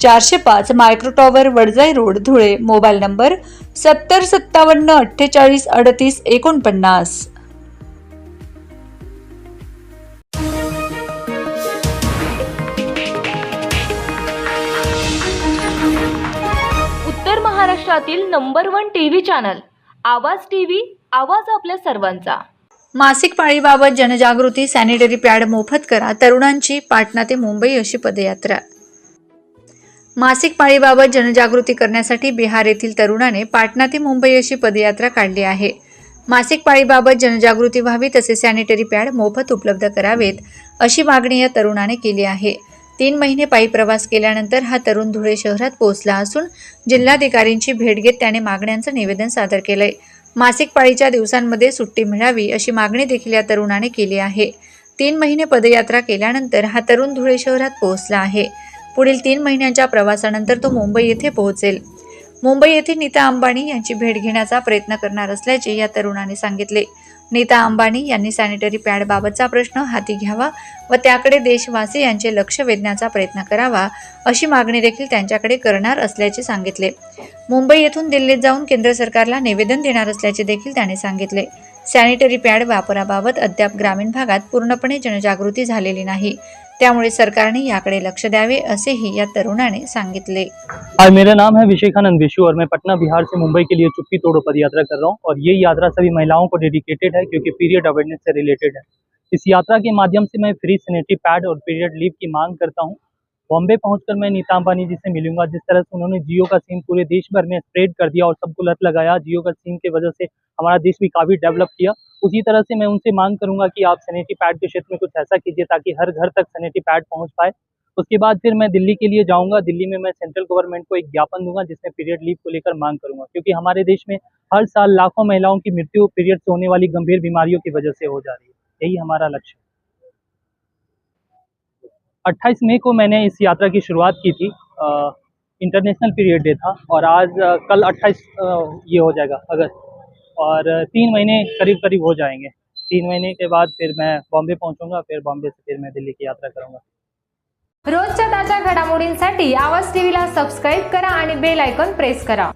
चारशे पाच micro tower Wadjai road Dhule. Mobile number सत्तर सत्तावन्न अठ्ठेचाळीस अडतीस एकोणपन्नास. उत्तर महाराष्ट्रातील number one TV channel. Awaaz TV आवाज आपल्या सर्वांचा. मासिक पाळीबाबत जनजागृती सॅनिटरी पॅड मोफत करा. तरुणांची पाटणा ते मुंबई अशी पदयात्रा. मासिक पाळीबाबत जनजागृती करण्यासाठी बिहार येथील तरुणाने पाटणा ते मुंबई अशी पदयात्रा काढली आहे. मासिक पाळीबाबत जनजागृती व्हावी तसे सॅनिटरी पॅड मोफत उपलब्ध करावेत अशी मागणी या तरुणाने केली आहे. तीन महिने पायी प्रवास केल्यानंतर हा तरुण धुळे शहरात पोहोचला असून जिल्हाधिकारींची भेट घेत त्याने मागण्यांचं निवेदन सादर केलंय. मासिक पाळीच्या दिवसांमध्ये सुट्टी मिळावी अशी मागणी देखील या तरुणाने केली आहे. तीन महिने पदयात्रा केल्यानंतर हा तरुण धुळे शहरात पोहोचला आहे. पुढील तीन महिन्यांच्या प्रवासानंतर तो मुंबई येथे पोहोचेल. मुंबई येथे नीता अंबानी यांची भेट घेण्याचा प्रयत्न करणार असल्याचे या तरुणाने सांगितले. नीता अंबानी यांनी सॅनिटरी पॅडबाबतचा प्रश्न हाती घ्यावा व त्याकडे देशवासी यांचे लक्ष वेधण्याचा प्रयत्न करावा अशी मागणी देखील त्यांच्याकडे करणार असल्याचे सांगितले. मुंबई येथून दिल्लीत जाऊन केंद्र सरकारला निवेदन देणार असल्याचे देखील त्याने सांगितले. सॅनिटरी पॅड वापराबाबत अद्याप ग्रामीण भागात पूर्णपणे जनजागृती झालेली नाही. त्यामुळे सरकारने याकडे लक्ष द्यावे, असेही या तरुणाने सांगितले. हाय, मेरा नाम है विशेखानंद विशु और मैं पटना, बिहार से मुंबई के लिए चुप्पी तोड़ो पद यात्रा कर रहा हूँ और ये यात्रा सभी महिलाओं को डेडिकेटेड है क्योंकि पीरियड अवेयरनेस से रिलेटेड है। इस यात्रा के माध्यम से मैं फ्री सैनिटरी पैड और पीरियड लीव की मांग करता हूँ। बॉम्बे पहुंचकर मैं नीता अंबानी जी से मिलूँगा। जिस तरह से उन्होंने जियो का सीन पूरे देश भर में स्प्रेड कर दिया और सबको लत लगाया, जियो का सीम की वजह से हमारा देश भी काफ़ी डेवलप किया। उसी तरह से मैं उनसे मांग करूँगा कि आप सैनिटरी पैड के क्षेत्र में कुछ ऐसा कीजिए ताकि हर घर तक सैनिटरी पैड पहुँच पाए। उसके बाद फिर मैं दिल्ली के लिए जाऊँगा। दिल्ली में मैं सेंट्रल गवर्नमेंट को एक ज्ञापन दूँगा, जिसमें पीरियड लीव को लेकर मांग करूँगा। क्योंकि हमारे देश में हर साल लाखों महिलाओं की मृत्यु पीरियड से होने वाली गंभीर बीमारियों की वजह से हो जा रही है। यही हमारा लक्ष्य है। 28 मई को मैंने इस यात्रा की शुरुआत की थी। इंटरनेशनल पीरियड डे था और आज अ, कल 28 अ, ये हो जाएगा अगस्त। और तीन महीने करीब करीब हो जाएँगे। तीन महीने के बाद फिर मैं बॉम्बे पहुंचूँगा फिर बॉम्बे से फिर मैं दिल्ली की यात्रा करूँगा। रोजच्या ताज्या घडामोडींसाठी आवाज़ टीव्हीला सबस्क्राईब करा आणि बेल आयकॉन प्रेस करा.